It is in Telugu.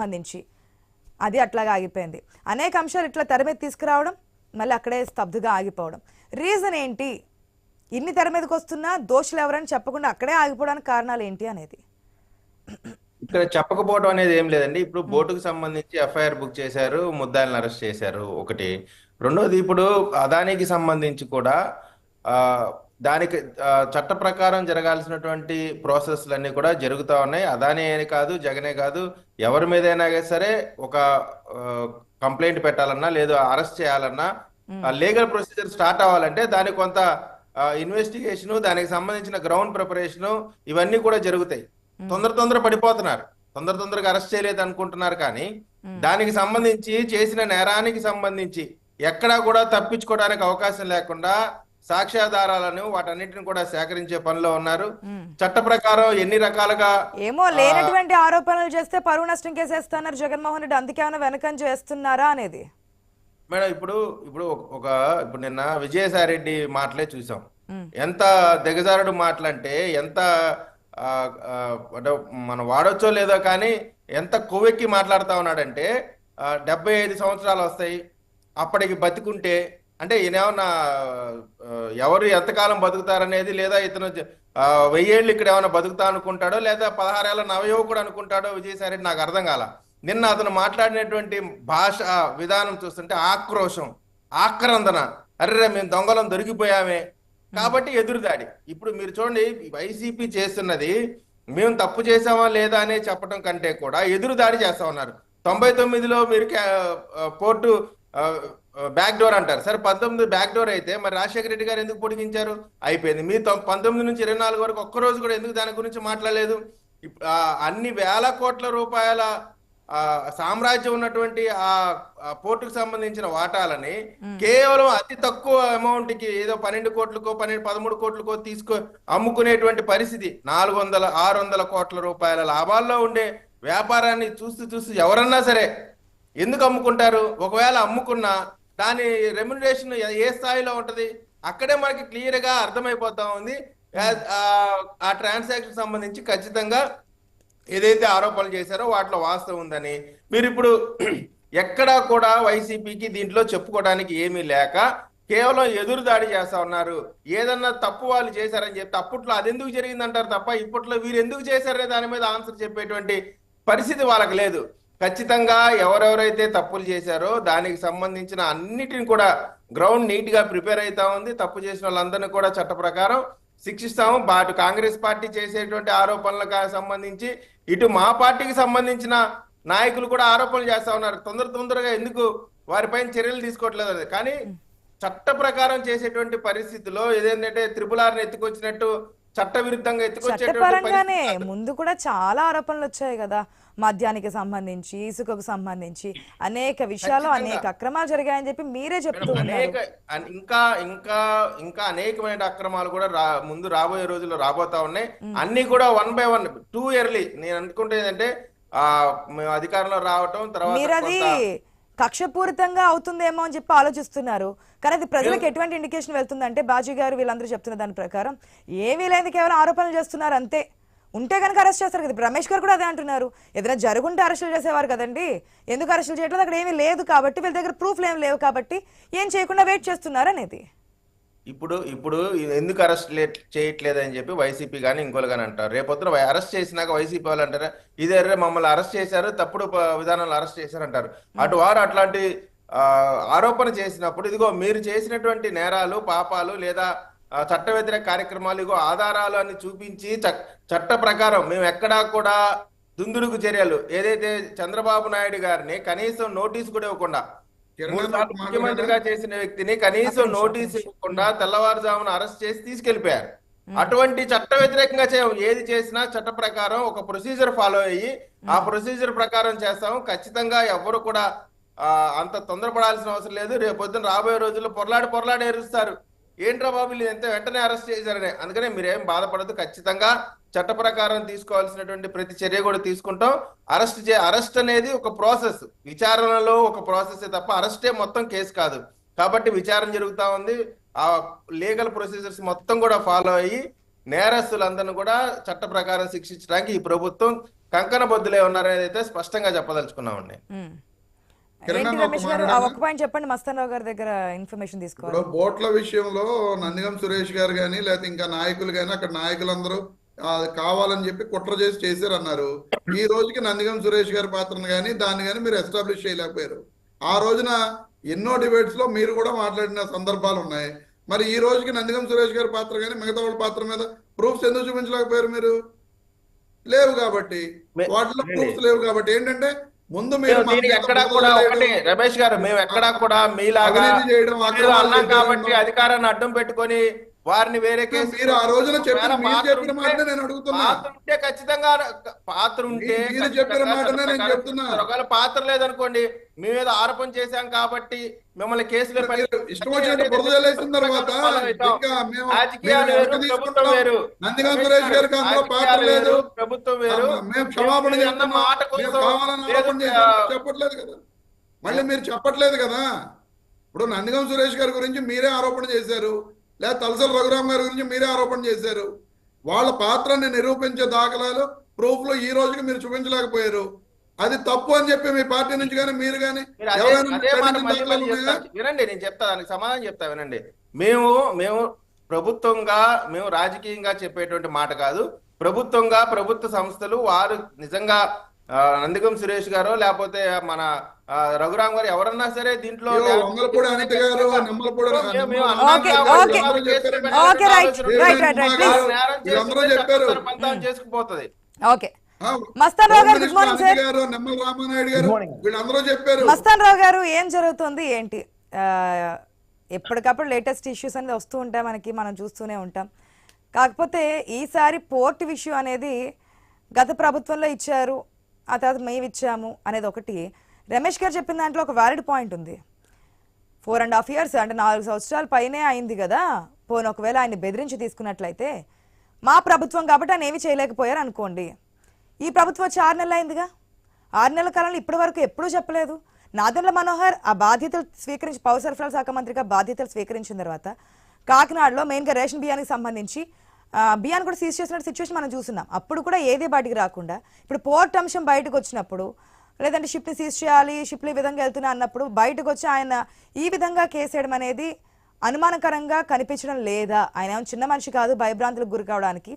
సంబంధించి. అది అట్లాగా ఆగిపోయింది. అనేక అంశాలు ఇట్లా తెర మీద తీసుకురావడం మళ్ళీ అక్కడే స్తబ్దుగా ఆగిపోవడం. రీజన్ ఏంటి? ఇన్ని తెర మీదకి వస్తున్నా దోషులు ఎవరని చెప్పకుండా అక్కడే ఆగిపోవడానికి కారణాలు ఏంటి అనేది. ఇక్కడ చెప్పకపోవడం అనేది ఏం లేదండి. ఇప్పుడు బోటుకు సంబంధించి ఎఫ్ఐఆర్ బుక్ చేశారు ముద్దాయిలను అరెస్ట్ చేశారు ఒకటి. రెండోది ఇప్పుడు అదానికి సంబంధించి కూడా దానికి చట్ట ప్రకారం జరగాల్సినటువంటి ప్రాసెస్లన్నీ కూడా జరుగుతూ ఉన్నాయి. అదాని అని కాదు జగనే కాదు ఎవరి మీదైనా సరే ఒక కంప్లైంట్ పెట్టాలన్నా లేదు అరెస్ట్ చేయాలన్నా లీగల్ ప్రొసీజర్ స్టార్ట్ అవ్వాలంటే దానికి కొంత ఇన్వెస్టిగేషన్ దానికి సంబంధించిన గ్రౌండ్ ప్రిపరేషన్ ఇవన్నీ కూడా జరుగుతాయి. తొందర తొందర పడిపోతున్నారు. తొందర తొందరగా అరెస్ట్ చేయలేదు అనుకుంటున్నారు కానీ దానికి సంబంధించి చేసిన నేరానికి సంబంధించి ఎక్కడా కూడా తప్పించుకోవడానికి అవకాశం లేకుండా సాక్ష్యాధారాలను వాటన్నిటిని కూడా సేకరించే పనిలో ఉన్నారు. చట్ట ప్రకారం ఎన్ని రకాలుగా ఏమో లేనటువంటి ఆరోపణలు చేస్తే పరువు నష్టం కేసేస్తున్నారు జగన్మోహన్ రెడ్డి అందుకే ఏమైనా వెనకంజ వేస్తున్నారా అనేది? మేడం ఇప్పుడు ఇప్పుడు ఒక- ఇప్పుడు నిన్న విజయసాయి రెడ్డి మాటలే చూసాం. ఎంత దిగజారుడు మాటలంటే ఎంత మనం వాడొచ్చో లేదో కానీ ఎంత కొవ్వెక్కి మాట్లాడుతా ఉన్నాడంటే డెబ్బై ఐదు సంవత్సరాలు వస్తాయి. అప్పటికి బతికుంటే అంటే ఈయనేమన్నా ఎవరు ఎంతకాలం బతుకుతారనేది లేదా ఇతను వెయ్యేళ్ళు ఇక్కడ ఏమైనా బతుకుతా అనుకుంటాడో లేదా పదహారేళ్ళ నవయువకుడు అనుకుంటాడో విజయసాయిరెడ్డి నాకు అర్థం కాల. నిన్న అతను మాట్లాడినటువంటి భాష విధానం చూస్తుంటే ఆక్రోశం ఆక్రందన. అర్రే మేము దొంగలం దొరికిపోయామే. కాబట్టి ఎదురుదాడి. ఇప్పుడు మీరు చూడండి వైసీపీ చేస్తున్నది మేము తప్పు చేసామా లేదా అనే చెప్పడం కంటే కూడా ఎదురుదాడి చేస్తా ఉన్నారు. తొంభై తొమ్మిదిలో మీరు క్యా- పోర్టు బ్యాక్ డోర్ అంటారు. సరే పంతొమ్మిది బ్యాక్ డోర్ అయితే మరి రాజశేఖర రెడ్డి గారు ఎందుకు పొడిగించారు? అయిపోయింది. మీ పంతొమ్మిది నుంచి ఇరవై నాలుగు వరకు ఒక్క రోజు కూడా ఎందుకు దాని గురించి మాట్లాడలేదు? అన్ని వేల కోట్ల రూపాయల ఆ సామ్రాజ్యం ఉన్నటువంటి ఆ ఆ పోర్టుకు సంబంధించిన వాటాలని కేవలం అతి తక్కువ అమౌంట్కి ఏదో పన్నెండు కోట్లకో పన్నెండు పదమూడు కోట్లకో తీసుకో అమ్ముకునేటువంటి పరిస్థితి నాలుగు వందల ఆరు వందల కోట్ల రూపాయల లాభాల్లో ఉండే వ్యాపారాన్ని చూస్తూ చూస్తూ ఎవరన్నా సరే ఎందుకు అమ్ముకుంటారు? ఒకవేళ అమ్ముకున్నా దాని రెమ్యునరేషన్ ఏ స్థాయిలో ఉంటది? అక్కడే మనకి క్లియర్గా అర్థమైపోతా ఉంది. ఆ- ఆ- ట్రాన్సాక్షన్ సంబంధించి ఖచ్చితంగా ఏదైతే ఆరోపణలు చేశారో వాటిలో వాస్తవం ఉందని. మీరు ఇప్పుడు ఎక్కడా కూడా వైసీపీకి దీంట్లో చెప్పుకోవడానికి ఏమీ లేక కేవలం ఎదురు దాడి చేస్తా ఉన్నారు. ఏదన్నా తప్పు వాళ్ళు చేశారని చెప్తే అప్పట్లో అది ఎందుకు జరిగిందంటారు తప్ప ఇప్పట్లో వీరు ఎందుకు చేశారనే దాని మీద ఆన్సర్ చెప్పేటువంటి పరిస్థితి వాళ్ళకి లేదు. ఖచ్చితంగా ఎవరెవరైతే తప్పులు చేశారో దానికి సంబంధించిన అన్నిటిని కూడా గ్రౌండ్ నీట్గా ప్రిపేర్ అవుతా ఉంది. తప్పు చేసిన వాళ్ళందరినీ కూడా చట్ట ప్రకారం శిక్షిస్తాము. బాటు కాంగ్రెస్ పార్టీ చేసేటువంటి ఆరోపణలకు సంబంధించి ఇటు మా పార్టీకి సంబంధించిన నాయకులు కూడా ఆరోపణలు చేస్తా ఉన్నారు. తొందర తొందరగా ఎందుకు వారిపైన చర్యలు తీసుకోవట్లేదు అనేది. కానీ చట్ట ప్రకారం చేసేటువంటి పరిస్థితిలో ఏదేంటంటే త్రిపుల్ ఆర్ని ఎత్తుకొచ్చినట్టు చట్ట విరుద్ధంగా ఎత్తుకొచ్చేటువంటి చట్టపరంగానే. ముందు కూడా చాలా ఆరోపణలు వచ్చాయి కదా. మద్యానికి సంబంధించి ఇసుకకు సంబంధించి అనేక విషయాలు. అనేక అక్రమాలు జరిగాయని చెప్పి మీరే చెప్తూ అనేక అన్- ఇంకా ఇంకా ఇంకా అనేకమైన అక్రమాలు కూడా రా ముందు రాబోయే రోజుల్లో రాబోతా ఉన్నాయి. అన్ని కూడా one by one two yearly. నేను అనుకుంటే ఏంటంటే ఆ అధికారంలో రావటం తర్వాత కక్షపూరితంగా అవుతుందేమో అని చెప్పి ఆలోచిస్తున్నారు. కానీ అది ప్రజలకు ఎటువంటి ఇండికేషన్ వెళ్తుందంటే బాజీ గారు వీళ్ళందరూ చెప్తున్న దాని ప్రకారం ఏమీ లేదు కేవలం ఆరోపణలు చేస్తున్నారు అంతే. ఉంటే కనుక అరెస్ట్ చేస్తారు కదా. రమేష్ గారు కూడా అదే అంటున్నారు. ఏదైనా జరుగుంటే అరెస్టులు చేసేవారు కదండి. ఎందుకు అరెస్టులు చేయట్లేదు? అక్కడ ఏమీ లేదు కాబట్టి వీళ్ళ దగ్గర ప్రూఫ్లు ఏం లేవు కాబట్టి ఏం చేయకుండా వెయిట్ చేస్తున్నారు అనేది. ఇప్పుడు ఇప్పుడు ఎందుకు అరెస్ట్ చేయట్లేదు అని చెప్పి వైసీపీ కానీ ఇంకోలు కానీ అంటారు. రేపొద్దున అరెస్ట్ చేసినాక వైసీపీ వాళ్ళు అంటారా? ఇదే రే మమ్మల్ని అరెస్ట్ చేశారు తప్పుడు విధానంలో అరెస్ట్ చేశారు అంటారు. అటు వారు అట్లాంటి ఆరోపణ చేసినప్పుడు ఇదిగో మీరు చేసినటువంటి నేరాలు పాపాలు లేదా చట్ట వ్యతిరేక కార్యక్రమాలు ఇగో ఆధారాలు అని చూపించి చట్ట ప్రకారం మేము ఎక్కడా కూడా దుందుడుకు చర్యలు. ఏదైతే చంద్రబాబు నాయుడు గారిని కనీసం నోటీస్ కూడా ఇవ్వకుండా మూడు సార్లు ముఖ్యమంత్రిగా చేసిన వ్యక్తిని కనీసం నోటీస్ ఇవ్వకుండా తెల్లవారుజామున అరెస్ట్ చేసి తీసుకెళ్ళిపోయారు అటువంటి చట్ట వ్యతిరేకంగా చేయం ఏది చేసినా చట్ట ప్రకారం ఒక ప్రొసీజర్ ఫాలో అయ్యి ఆ ప్రొసీజర్ ప్రకారం చేస్తాం ఖచ్చితంగా ఎవరు కూడా ఆ, అంత తొందరపడాల్సిన అవసరం లేదు. రేపు పొద్దున రాబోయే రోజుల్లో పొరలాడి పొరలాడి ఎరుస్తారు ఏంట్రా బాబు వీళ్ళు ఎంత వెంటనే అరెస్ట్ చేశారని. అందుకనే మీరేం బాధపడదు ఖచ్చితంగా చట్ట ప్రకారం తీసుకోవాల్సినటువంటి ప్రతి చర్య కూడా తీసుకుంటాం. అరెస్ట్ చే అరెస్ట్ అనేది ఒక ప్రాసెస్. విచారణలో ఒక ప్రాసెస్ తప్ప అరెస్టే మొత్తం కేసు కాదు. కాబట్టి విచారణ జరుగుతా ఉంది. ఆ లీగల్ ప్రొసీజర్స్ మొత్తం కూడా ఫాలో అయ్యి నేరస్తులందరిని కూడా చట్ట ప్రకారం శిక్షించడానికి ఈ ప్రభుత్వం కంకణ బొద్దులే ఉన్నారనేది అయితే స్పష్టంగా చెప్పదలుచుకున్నామండి చెప్పండి. గారి దగ్గర ఇన్ఫర్మేషన్ తీసుకోవాలి. బోట్ల విషయంలో నందిగం సురేష్ గారు కానీ లేకపోతే ఇంకా నాయకులు కానీ అక్కడ నాయకులందరూ కావాలని చెప్పి కుట్ర చేసి చేశారు అన్నారు ఈ రోజుకి నందిగం సురేష్ గారి పాత్రను కానీ దాన్ని కానీ మీరు ఎస్టాబ్లిష్ చేయలేకపోయారు. ఆ రోజున ఎన్నో డిబేట్స్లో మీరు కూడా మాట్లాడిన సందర్భాలు ఉన్నాయి. మరి ఈ రోజుకి నందిగం సురేష్ గారి పాత్ర కానీ మిగతా వాళ్ళ పాత్ర మీద ప్రూఫ్స్ ఎందుకు చూపించలేకపోయారు మీరు? లేవు కాబట్టి. వాటిలో. ప్రూఫ్స్ లేవు కాబట్టి. ఏంటంటే ముందు మీరు ఎక్కడా కూడా ఒకటి రమేష్ గారు మేము ఎక్కడా కూడా మీలాగా చేయడం, కాబట్టి అధికారాన్ని అడ్డం పెట్టుకొని వారిని వేరే కేసు మీరు ఆ రోజున చెప్పిన మీరు చెప్పిన మాటనే నేను అడుగుతున్నా. పాత్ర ఉంటే ఖచ్చితంగా పాత్ర ఉంటే మీరు- చెప్పిన మాటనే నేను చెప్తున్నా. ఒకవేళ పాత్ర లేదనుకోండి మీ మీద ఆరోపణ చేశాం కాబట్టి మిమ్మల్ని కేసులో ఇష్టం వచ్చినట్టు తర్వాత రాజకీయాలు ప్రభుత్వం. వేరు. నందిగం సురేష్ గారికి అందులో పాత్ర లేదు. ప్రభుత్వం వేరు. మేము క్షమాపణ చెప్తున్నాం. మాట కోసం చెప్పట్లేదు కదా. మళ్ళీ మీరు చెప్పట్లేదు కదా. ఇప్పుడు నందిగం సురేష్ గారి గురించి మీరే ఆరోపణ చేశారు. లేదా తలసల రఘురామ్ గారి గురించి మీరే ఆరోపణ చేశారు. వాళ్ళ పాత్రని నిరూపించే దాఖలాలు ప్రూఫ్లు ఈ రోజుకి మీరు చూపించలేకపోయారు. అది తప్పు అని చెప్పి మీ పార్టీ నుంచి కానీ మీరు కానీ. వినండి నేను చెప్తా దానికి సమాధానం చెప్తా వినండి. మేము మేము ప్రభుత్వంగా మేము రాజకీయంగా చెప్పేటువంటి మాట కాదు. ప్రభుత్వంగా ప్రభుత్వ సంస్థలు వారు నిజంగా నందిగం సురేష్ గారు లేకపోతే మన రఘురామ్ గారు ఎవరన్నా సరే దీంట్లో చేసుకుపోతుంది. Okay. Mastan Rao garu, good morning sir. Mastan Rao garu ఏం జరుగుతుంది ఏంటి? ఆ, ఎప్పటికప్పుడు లేటెస్ట్ ఇష్యూస్ అనేది వస్తూ ఉంటాయి మనకి మనం చూస్తూనే ఉంటాం. కాకపోతే ఈసారి పోర్ట్ ఇష్యూ అనేది గత ప్రభుత్వంలో ఇచ్చారు. ఆ తర్వాత మేము ఇచ్చాము అనేది ఒకటి. రమేష్ గారు చెప్పిన దాంట్లో ఒక వ్యాలిడ్ పాయింట్ ఉంది. ఫోర్ అండ్ హాఫ్ ఇయర్స్ అంటే నాలుగు సంవత్సరాల పైనే అయింది కదా. పోను ఒకవేళ ఆయన బెదిరించి తీసుకున్నట్లయితే మా ప్రభుత్వం కాబట్టి ఆయన ఏమి చేయలేకపోయారు అనుకోండి. ఈ ప్రభుత్వం వచ్చి ఆరు నెలలు అయిందిగా. ఆరు నెలల కాలంలో ఇప్పటి వరకు ఎప్పుడూ చెప్పలేదు. నాదెండ్ల మనోహర్ ఆ బాధ్యతలు స్వీకరించి పౌర సరఫరాల శాఖ మంత్రిగా బాధ్యతలు స్వీకరించిన తర్వాత కాకినాడలో మెయిన్గా రేషన్ బియ్యానికి సంబంధించి బియ్యాన్ని కూడా సీజ్ చేసిన సిచ్యువేషన్ మనం చూస్తున్నాం. అప్పుడు కూడా ఏదే బయటికి రాకుండా ఇప్పుడు పోర్ట్ అంశం బయటకు వచ్చినప్పుడు లేదంటే షిప్ని సీజ్ చేయాలి షిప్లు ఈ విధంగా వెళ్తున్నా అన్నప్పుడు బయటకు వచ్చి ఆయన ఈ విధంగా కేసేయడం అనేది అనుమానకరంగా కనిపించడం లేదా? ఆయన ఏమో చిన్న మనిషి కాదు భయభ్రాంతులకు గురి కావడానికి